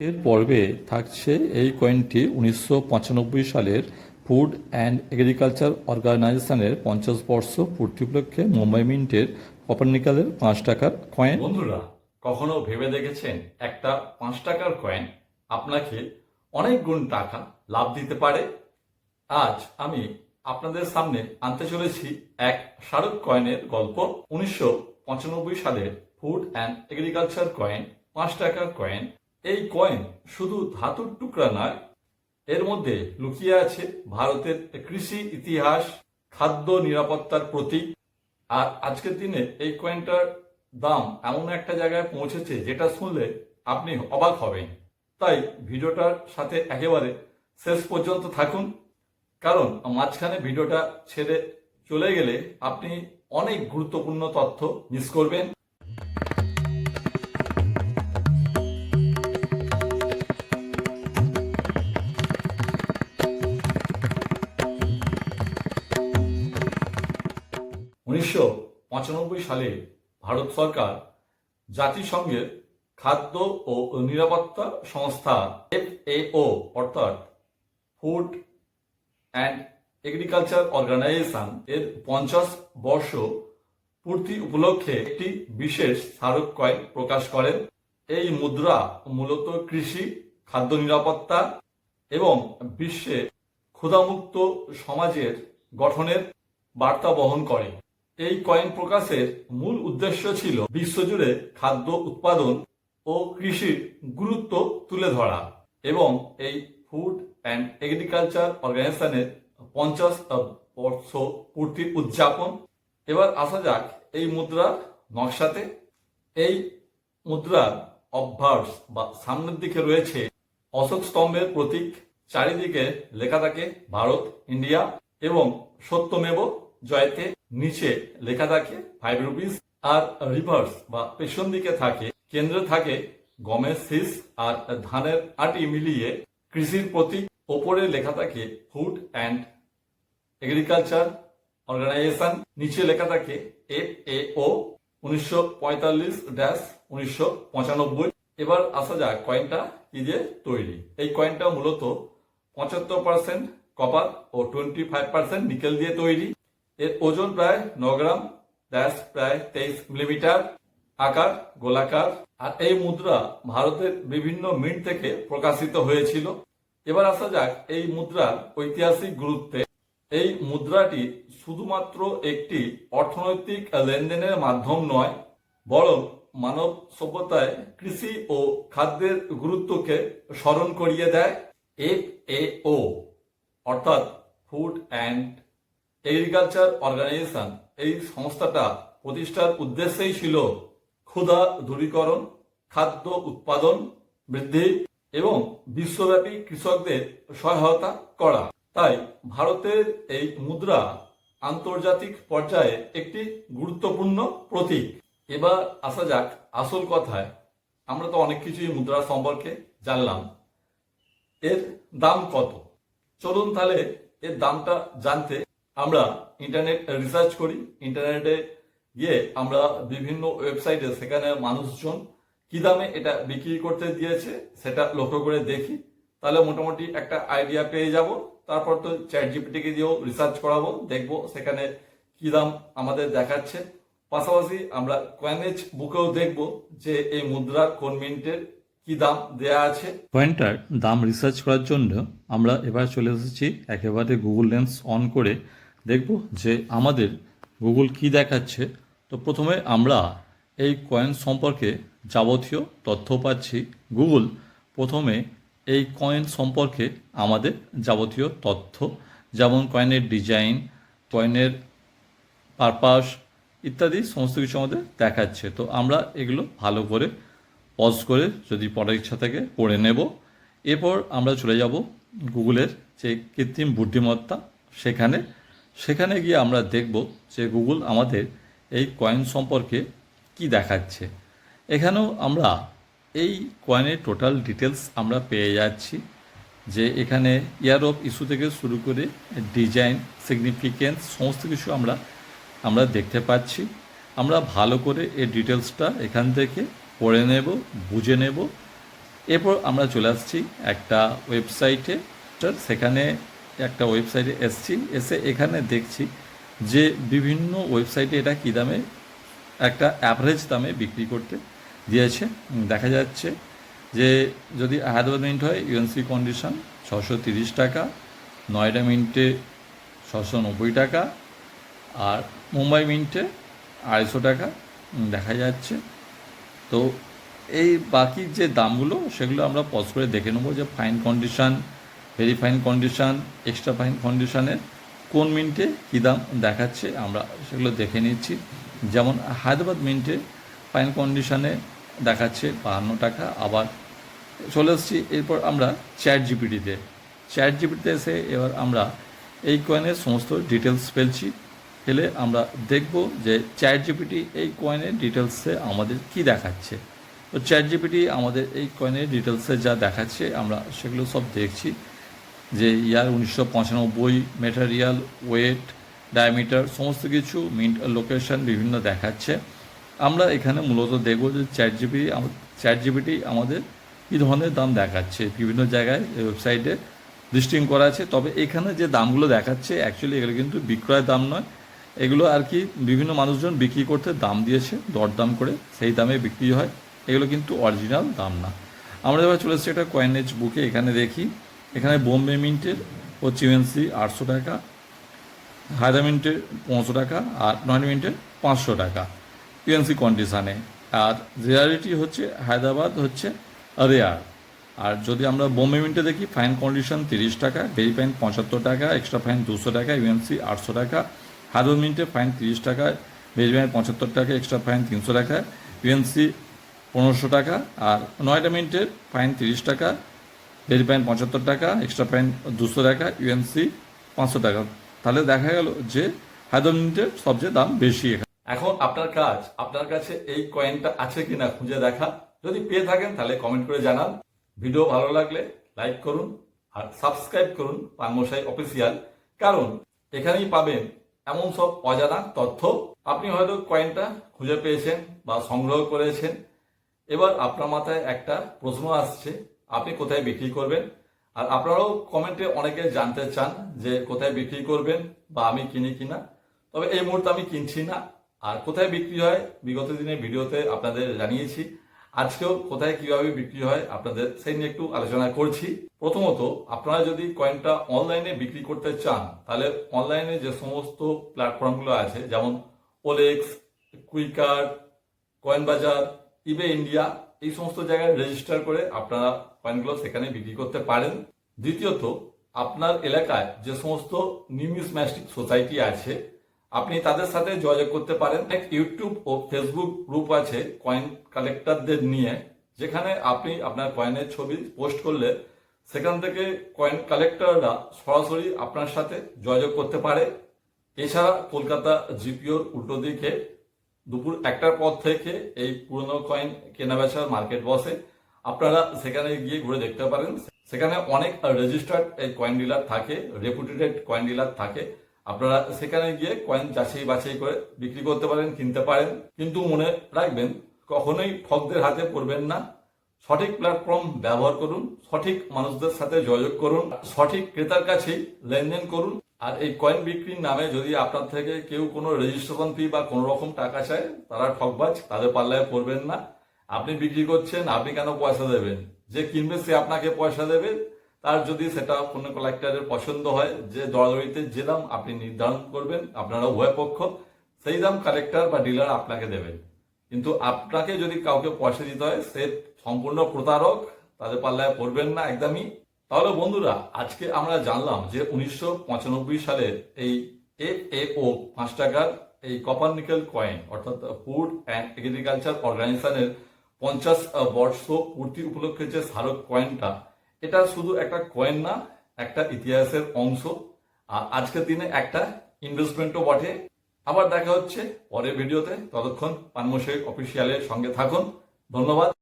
এর পর্বে থাকছে এই কয়েনটি উনিশশো পঁচানব্বই সালের ফুড অ্যান্ড এগ্রিকালচার অর্গানাইজেশনের পঞ্চাশ বর্ষ পূর্তি উপলক্ষে মুম্বাই মিন্টের কপারনিকালের পাঁচ টাকার কয়েন বন্ধুরা, কখনো ভেবে দেখেছেন একটা পাঁচ টাকার কয়েন আপনাকে অনেক গুণ টাকা লাভ দিতে পারে? আজ আমি আপনাদের সামনে আনতে চলেছি এক স্মারক কয়েনের গল্প। উনিশশো পঁচানব্বই সালের ফুড অ্যান্ড এগ্রিকালচার কয়েন পাঁচ টাকার কয়েন এই কয়েন শুধু ধাতুর টুকরা নয়, এর মধ্যে লুকিয়ে আছে ভারতের কৃষি ইতিহাস, খাদ্য নিরাপত্তার প্রতীক। আর আজকের দিনে এই কয়েনটার দাম এমন একটা জায়গায় পৌঁছেছে যেটা শুনলে আপনি অবাক হবেন। তাই ভিডিওটার সাথে একেবারে শেষ পর্যন্ত থাকুন। কারণ মাঝখানে ভিডিওটা ছেড়ে চলে গেলে আপনি অনেক গুরুত্বপূর্ণ তথ্য মিস করবেন। সালে ভারত সরকার, জাতিসংঘের খাদ্য ও নিরাপত্তা সংস্থা, এফএও, অর্থাৎ ফুড অ্যান্ড এগ্রিকালচার অর্গানাইজেশন এর পঞ্চাশ বর্ষ পূর্তি উপলক্ষে একটি বিশেষ স্মারক কয়েন প্রকাশ করেন। এই মুদ্রা মূলত কৃষি, খাদ্য নিরাপত্তা এবং বিশ্বে ক্ষুধামুক্ত সমাজের গঠনের বার্তা বহন করে। এই কয়েন প্রকাশের মূল উদ্দেশ্য ছিল বিশ্বজুড়ে খাদ্য উৎপাদন ও কৃষির গুরুত্ব তুলে ধরা এবং এই ফুড অ্যান্ড এগ্রিকালচার অর্গানাইজেশনের পঞ্চাশ বর্ষ পূর্তির উদযাপন। এবার আসা যাক এই মুদ্রা নকশাতে। এই মুদ্রার অভ্যাস বা সামনের দিকে রয়েছে অশোক স্তম্ভের প্রতীক। চারিদিকে লেখা থাকে ভারত, ইন্ডিয়া এবং সত্যমেব জয়তে নিচে লেখা থাকে ফাইভ রুপিস আর রিভার্স বা পেছন দিকে থাকে, কেন্দ্রে থাকে গমের শীষ আর ধানের আটি মিলিয়ে কৃষির প্রতীক। ওপরে লেখা থাকে ফুড অ্যান্ড এগ্রিকালচার অর্গানাইজেশন নিচে লেখা থাকে এফ এ ও উনিশশো পঁয়তাল্লিশ ড্যাশ উনিশশো পঁচানব্বই। এবার আসা যাক কয়েনটা কি দিয়ে তৈরি। এই কয়েনটা মূলত পঁচাত্তর পার্সেন্ট কপার ও টোয়েন্টি ফাইভ পার্সেন্ট নিকেল দিয়ে তৈরি। এর ওজন প্রায় ন গ্রাম ব্যাস প্রায় তেইশ মিলিমিটার, আকার, গোলাকার। আর এই মুদ্রা ভারতের বিভিন্ন মিন্ট থেকে প্রকাশিত হয়েছিল। এবার আসা যাক এই মুদ্রার ঐতিহাসিক গুরুত্বে। এই মুদ্রাটি শুধুমাত্র একটি অর্থনৈতিক লেনদেনের মাধ্যম নয়, বরং মানব সভ্যতায় কৃষি ও খাদ্যের গুরুত্বকে স্মরণ করিয়ে দেয় এফ এ ও অর্থাৎ ফুড অ্যান্ড এগ্রিকালচার অর্গানাইজেশন এই সংস্থাটা প্রতিষ্ঠার উদ্দেশ্যেই ছিল ক্ষুধা দূরীকরণ, খাদ্য উৎপাদন বৃদ্ধি এবং বিশ্বব্যাপী কৃষকদের সহায়তা করা। তাই ভারতের এই মুদ্রা আন্তর্জাতিক পর্যায়ে একটি গুরুত্বপূর্ণ প্রতীক। এবার আসা যাক আসল কথায়। আমরা তো অনেক কিছুই মুদ্রা সম্পর্কে জানলাম। এর দাম কত? চলুন তাহলে এর দামটা জানতে আমরা ইন্টারনেট রিসার্চ করি। ইন্টারনেটে গিয়ে আমরা বিভিন্ন ওয়েবসাইটে সেখানে মানুষজন কি দামে এটা বিক্রি করতে দিয়েছে সেটা লক্ষ্য করে দেখি। তাহলে মোটামুটি একটা আইডিয়া পেয়ে যাব। তারপর তো চ্যাট জিপিটিকে দিয়েও রিসার্চ করাবো, দেখব সেখানে কি দাম আমাদের দেখাচ্ছে। পাশাপাশি আমরা কয়েনেজ বুকেও দেখব যে এই মুদ্রার কোন মিনিটের কি দাম দেয়া আছে। কয়েনটার দাম রিসার্চ করার জন্য আমরা এবার চলে এসেছি একেবারে গুগল লেন্স অন করে দেখব যে আমাদের গুগল কি দেখাচ্ছে। তো প্রথমে আমরা এই কয়েন সম্পর্কে যাবতীয় তথ্য পাচ্ছি। গুগল প্রথমে এই কয়েন সম্পর্কে আমাদের যাবতীয় তথ্য, যেমন কয়েনের ডিজাইন কয়েনের পারপাস ইত্যাদি সমস্ত কিছু আমাদের দেখাচ্ছে। তো আমরা এগুলো ভালো করে পজ করে যদি পড়ার ইচ্ছা থাকে পড়ে নেব। এরপর আমরা চলে যাব গুগলের যে কৃত্রিম বুদ্ধিমত্তা, সেখানে সেখানে গিয়ে আমরা দেখব যে গুগল আমাদের এই কয়েন সম্পর্কে কি দেখাচ্ছে। এখানেও আমরা এই কয়েনের টোটাল ডিটেলস আমরা পেয়ে যাচ্ছি যে এখানে ইয়ার অফ ইস্যু থেকে শুরু করে ডিজাইন সিগনিফিকেন্স সমস্ত কিছু আমরা আমরা দেখতে পাচ্ছি। আমরা ভালো করে এই ডিটেলসটা এখান থেকে পড়ে নেব, বুঝে নেব। এরপর আমরা চলে আসছি একটা ওয়েবসাইটে সেখানে একটা ওয়েবসাইটে এসছি, এসে এখানে দেখছি যে বিভিন্ন ওয়েবসাইটে এটা কী দামে, একটা অ্যাভারেজ দামে বিক্রি করতে দিয়েছে। দেখা যাচ্ছে যে যদি হায়দ্রাবাদ মিন্ট হয় ইউএনসি কন্ডিশন ছশো তিরিশ টাকা, নয়ডা মিন্টে ছশো নব্বই টাকা, আর মুম্বাই মিন্টে আড়াইশো টাকা দেখা যাচ্ছে। তো এই বাকি যে দামগুলো, সেগুলো আমরা পজ করে দেখে নেব যে fine condition very fine condition extra fine কন্ডিশনের কোন মিন্টে কী দাম দেখাচ্ছে আমরা সেগুলো দেখে নিচ্ছি। যেমন হায়দ্রাবাদ মিন্টে ফাইন কন্ডিশানে দেখাচ্ছে বাহান্ন টাকা, আবার চলে এসেছি এরপর আমরা চ্যাট জিপিটিতে চ্যাট জিপিটিতে এসে এবার আমরা এই কয়েনের সমস্ত ডিটেলস ফেলছি, ফেলে আমরা দেখব যে চ্যাট জিপিটি এই কয়েনের ডিটেলসে আমাদের কি দেখাচ্ছে। তো চ্যাট জিপিটি আমাদের এই কয়েনের ডিটেলসে যা দেখাচ্ছে আমরা সেগুলো সব দেখছি। যে ইয়ার উনিশশো পঁচানব্বই মেটেরিয়াল ওয়েট ডায়ামিটার সমস্ত কিছু মিন্ট লোকেশন বিভিন্ন দেখাচ্ছে। আমরা এখানে মূলত দেখব যে চ্যাট জিপিটি চ্যাট জিপিটি আমাদের কী ধরনের দাম দেখাচ্ছে। বিভিন্ন জায়গায় ওয়েবসাইটে লিস্টিং করা আছে। তবে এখানে যে দামগুলো দেখাচ্ছে অ্যাকচুয়ালি এগুলো কিন্তু বিক্রয় দাম নয়। এগুলো আর কি বিভিন্ন মানুষজন বিক্রি করতে দাম দিয়েছে, দরদাম করে সেই দামে বিক্রি হয়। এগুলো কিন্তু অরিজিনাল দাম না। আমরা এবার চলে এসেছি একটা কয়েনেজ বুকে এখানে দেখি এখানে বোম্বে মিন্টের হচ্ছে ইউএনসি আটশো টাকা, হায়দা মিন্টের পনেরোশো টাকা আর নয় মিন্টের পাঁচশো টাকা। ইউএনসি কন্ডিশানে আর রেয়ারিটি হচ্ছে হায়দ্রাবাদ হচ্ছে রেয়ার। আর যদি আমরা বোম্বে মিন্টে দেখি ফাইন কন্ডিশন তিরিশ টাকা ভেরি ফাইন পঁচাত্তর টাকা এক্সট্রা ফাইন দুশো টাকা ইউএনসি আটশো টাকা, হায়দ্রাবাদ মিন্টে ফাইন তিরিশ টাকা ভেরি ফাইন পঁচাত্তর টাকা এক্সট্রা ফাইন তিনশো টাকা ইউএনসি পনেরোশো টাকা, আর নয়টা মিনিটের ফাইন তিরিশ টাকা ভেরি প্যান্ট পঁচাত্তর টাকা এক্সট্রা প্যান্ট দুশো টাকা ইউএনসি পাঁচশো টাকা। তাহলে দেখা গেল যে হায়দ্রাবাদ মিনিটের সবচেয়ে দাম বেশি এখানে। এখন আপনার কাজ, আপনার কাছে এই কয়েনটা আছে কিনা খুঁজে দেখা। যদি পেয়ে থাকেন তাহলে কমেন্ট করে জানান। ভিডিও ভালো লাগলে লাইক করুন আর সাবস্ক্রাইব করুন পানমশাই অফিসিয়াল কারণ এখানেই পাবেন এমন সব অজানা তথ্য। আপনি হয়তো কয়েনটা খুঁজে পেয়েছেন বা সংগ্রহ করেছেন। এবার আপনার মাথায় একটা প্রশ্ন আসছে আপনি কোথায় বিক্রি করবেন? আর আপনারাও কমেন্টে অনেকে জানতে চান যে কোথায় বিক্রি করবেন বা আমি কিনি কিনা। তবে এই মুহূর্তে আমি কিনছি না। আর কোথায় বিক্রি হয়, বিগত দিনের ভিডিওতে আপনাদের জানিয়েছি। আজকেও কোথায় কীভাবে বিক্রি হয় আপনাদের সেই নিয়ে একটু আলোচনা করছি। প্রথমত, আপনারা যদি কয়েনটা অনলাইনে বিক্রি করতে চান, তাহলে অনলাইনে যে সমস্ত প্ল্যাটফর্মগুলো আছে, যেমন ওলেক্স কুইকার কয়েন বাজার ইবে ইন্ডিয়া এই সমস্ত জায়গায় রেজিস্টার করে আপনারা কয়েনগুলো সেখানে বিক্রি করতে পারেন। দ্বিতীয়ত, আপনার এলাকায় যে সমস্ত নিউমিসম্যাস্টিক সোসাইটি আছে, আপনি তাদের সাথে যোগাযোগ করতে পারেন। এক ইউটিউব ও ফেসবুক গ্রুপ আছে কয়েন কালেক্টরদের নিয়ে, যেখানে আপনি আপনার কয়েনের ছবি পোস্ট করলে সেখান থেকে কয়েন কালেক্টররা সরাসরি আপনার সাথে যোগাযোগ করতে পারে। এছাড়া কলকাতা জিপিওর উল্টো দিকে দুপুর একটার পর থেকে এই পুরনো কয়েন কেনাবেচার মার্কেট বসে। আপনারা সেখানে গিয়ে ঘুরে দেখতে পারেন। সেখানে অনেক রেজিস্টার্ড এই কয়েন ডিলার থাকে রেপুটেটেড কয়েন ডিলার থাকে। আপনারা সেখানে গিয়ে কয়েন যাচাই বাছাই করে বিক্রি করতে পারেন, কিনতে পারেন। কিন্তু মনে রাখবেন, কখনোই ঠকদের হাতে পড়বেন না। সঠিক প্ল্যাটফর্ম ব্যবহার করুন, সঠিক মানুষদের সাথে যোগাযোগ করুন, সঠিক ক্রেতার কাছেই লেনদেন করুন। আর এই কয়েন বিক্রির নামে যদি আপনার থেকে কেউ কোনো রেজিস্ট্রেশন ফি বা কোনো রকম টাকা চায়, তারা ঠকবাজ, তাদের পাল্লায় পড়বেন না। আপনি বিক্রি করছেন, আপনি কেন পয়সা দেবেন? যে কিনবে, সে আপনাকে পয়সা দেবে। তার যদি সেটা কোনো কালেক্টরের পছন্দ হয়, যে দরাদরিতে যে দাম আপনি নির্ধারণ করবেন, আপনারা উভয় পক্ষ সেই দাম কালেক্টর বা ডিলার আপনাকে দেবেন। কিন্তু আপনাকে যদি কাউকে পয়সা দিতে হয়, সে সম্পূর্ণ প্রতারক, তাদের পাল্লায় পড়বেন না, একদমই। তাহলে বন্ধুরা, আজকে আমরা জানলাম যে উনিশশো সালের এই এফ এ ও পাঁচ টাকার এই কপার নিকেল কয়েন অর্থাৎ ফুড অ্যান্ড এগ্রিকালচার অর্গানাইজেশনের পঞ্চাশ বর্ষ পূর্তি উপলক্ষে যে স্মারক কয়েনটা এটা শুধু একটা কয়েন না, একটা ইতিহাসের অংশ। আর আজকের দিনে একটা ইনভেস্টমেন্টও বটে। আবার দেখা হচ্ছে পরের ভিডিওতে। ততক্ষণ পানমশাই অফিসিয়ালের সঙ্গে থাকুন। ধন্যবাদ।